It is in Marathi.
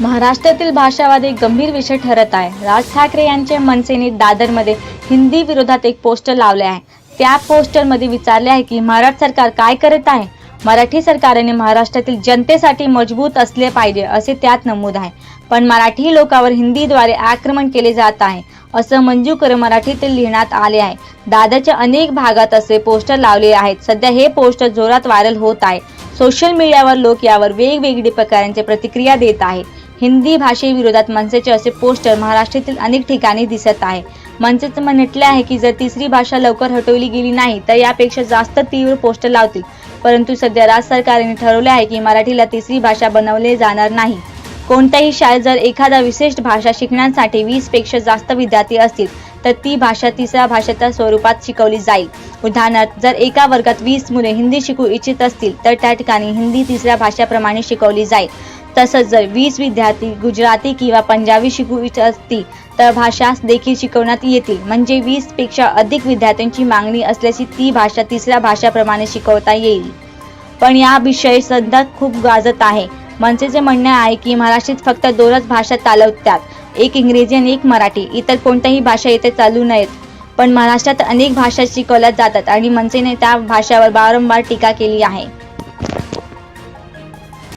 महाराष्ट्रातील भाषावाद एक गंभीर विषय ठरत आहे. राज ठाकरे यांचे मनसेने दादरमध्ये हिंदी विरोधात एक पोस्टर लावले आहे. त्या पोस्टरमध्ये विचारले आहे की महाराष्ट्र सरकार काय करत आहे? मराठी सरकारने महाराष्ट्रातील जनतेसाठी मजबूत असले पाहिजे असे त्यात नमूद आहे. पण मराठी लोकांवर हिंदीद्वारे आक्रमण केले जात आहे असं मंजू कर मराठीतील लिहिण्यात आले आहे. दादरच्या अनेक भागात असे पोस्टर लावले आहेत. सध्या हे पोस्टर जोरात व्हायरल होत आहे. सोशल मीडियावर लोक यावर वेगवेगळी प्रकारांचे प्रतिक्रिया देत आहे हिंदी भाषेविरोधात मनसेचे असे पोस्टर महाराष्ट्रातील अनेक ठिकाणी दिसत आहे. मनसेचं म्हटले आहे की जर तिसरी भाषा लवकर हटवली गेली नाही तर यापेक्षा जास्त तीव्र पोस्टर लावतील. परंतु सध्या राज्य सरकारने ठरवले आहे की मराठीला तिसरी भाषा बनवले जाणार नाही. कोणत्याही शाळेत जर एखादा विशिष्ट भाषा शिकण्यासाठी वीसपेक्षा जास्त विद्यार्थी असतील तर ती भाषा तिसऱ्या भाषेच्या स्वरूपात शिकवली जाईल. उदाहरणार्थ जर एका वर्गात वीस मुले हिंदी शिकू इच्छित असतील तर त्या ठिकाणी हिंदी तिसऱ्या भाषेप्रमाणे शिकवली जाईल. तसंच जर वीस विद्यार्थी गुजराती किंवा पंजाबी शिकू इच्छित असतील तर भाषा देखील शिकवण्यात येतील. म्हणजे वीसपेक्षा अधिक विद्यार्थ्यांची मागणी असल्याची ती भाषा तिसऱ्या भाषाप्रमाणे शिकवता येईल. पण या विषय सध्या खूप गाजत आहे. मनसेचे म्हणणे आहे की महाराष्ट्रात फक्त दोनच भाषा चालवतात. एक इंग्रजी आणि एक मराठी इतर कोणत्याही भाषा इथे चालू नयेत पण महाराष्ट्रात अनेक भाषा शिकवल्या जातात आणि मनसेने त्या भाषावर वारंवार टीका केली आहे.